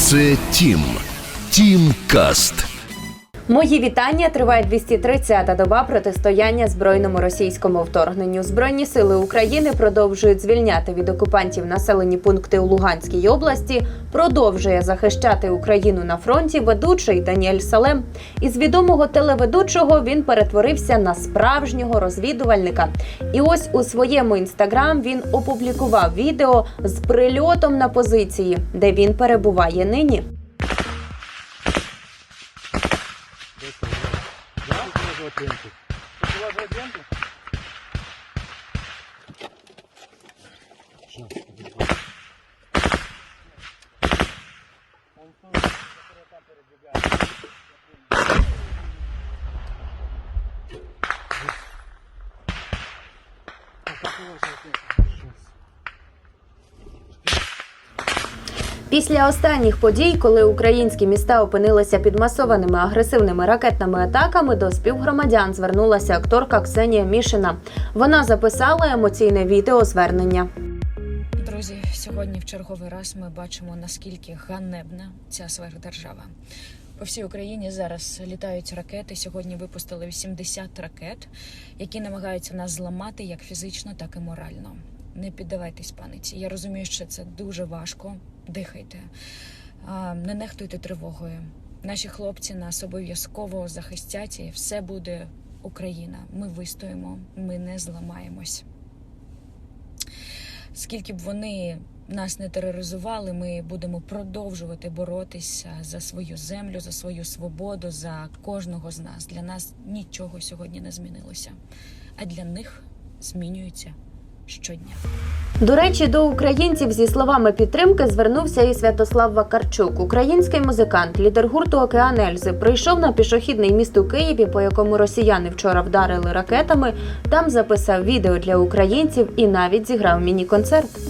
Це Тім. Тім Каст. Мої вітання. Триває 230-та доба протистояння збройному російському вторгненню. Збройні сили України продовжують звільняти від окупантів населені пункти у Луганській області. Продовжує захищати Україну на фронті ведучий Даніель Салем. Із відомого телеведучого він перетворився на справжнього розвідувальника. І ось у своєму інстаграм він опублікував відео з прильотом на позиції, де він перебуває нині. ленту. Приложить ленту? Сейчас. Он тоже широко перебегает. Как его сейчас Після останніх подій, коли українські міста опинилися під масованими агресивними ракетними атаками, до співгромадян звернулася акторка Ксенія Мішина. Вона записала емоційне відео звернення. Друзі, сьогодні в черговий раз ми бачимо наскільки ганебна ця сверхдержава. По всій Україні зараз літають ракети. Сьогодні випустили 80 ракет, які намагаються нас зламати як фізично, так і морально. Не піддавайтесь паниці. Я розумію, що це дуже важко. Дихайте, не нехтуйте тривогою. Наші хлопці нас обов'язково захистять, і все буде Україна. Ми вистоїмо, ми не зламаємось скільки б вони нас не тероризували, ми будемо продовжувати боротися за свою землю, за свою свободу, за кожного з нас. Для нас нічого сьогодні не змінилося, а для них змінюється щодня. До речі, до українців зі словами підтримки звернувся і Святослав Вакарчук. Український музикант, лідер гурту Океан Ельзи, прийшов на пішохідний міст у Києві, по якому росіяни вчора вдарили ракетами. Там записав відео для українців і навіть зіграв міні-концерт.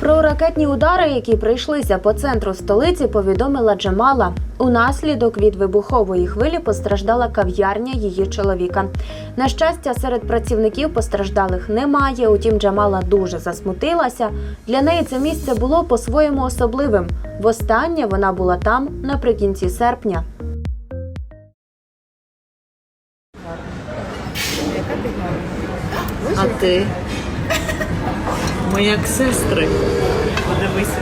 Про ракетні удари, які прийшлися по центру столиці, повідомила Джамала. Унаслідок від вибухової хвилі постраждала кав'ярня її чоловіка. На щастя, серед працівників постраждалих немає. Утім, Джамала дуже засмутилася. Для неї це місце було по-своєму особливим. Востаннє вона була там наприкінці серпня. А ти? Ми як сестри. Подивися.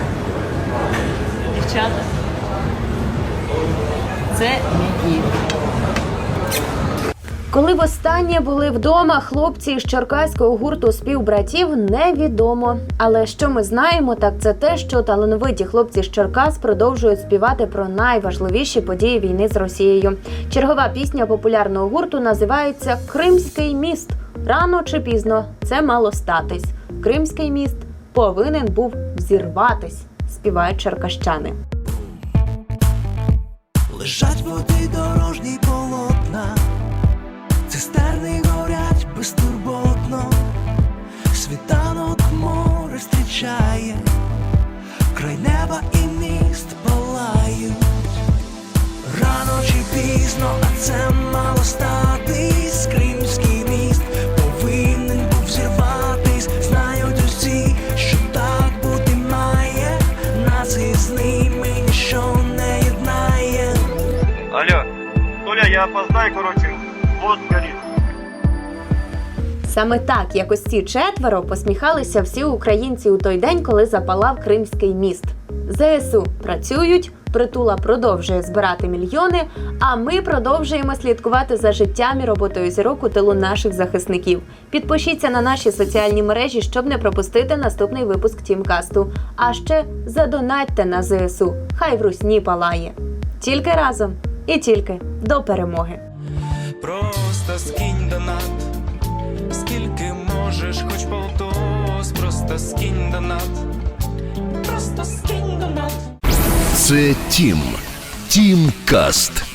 Дівчата. Це мій. Коли востаннє були вдома, хлопці з черкаського гурту співбратів невідомо. Але що ми знаємо, так це те, що талановиті хлопці з Черкас продовжують співати про найважливіші події війни з Росією. Чергова пісня популярного гурту називається Кримський міст. Рано чи пізно це мало статись. Кримський міст повинен був взірватись, співають черкащани. Лежать води дорожні полотна, цистерни горять безтурботно, світанок море зустрічає, край неба і міст палають. Рано чи пізно, а це мало статись, я опоздаю, короче, мост горит. Саме так, як ось ці четверо, посміхалися всі українці у той день, коли запалав Кримський міст. ЗСУ працюють, притула продовжує збирати мільйони. А ми продовжуємо слідкувати за життям і роботою зірок у тилу наших захисників. Підпишіться на наші соціальні мережі, щоб не пропустити наступний випуск Тімкасту. А ще задонатьте на ЗСУ. Хай в русні палає. Тільки разом і тільки до перемоги. Просто скинь донат, скільки можеш, хоч полтос, просто скинь донат, просто скинь донат. Це тім, тім каст.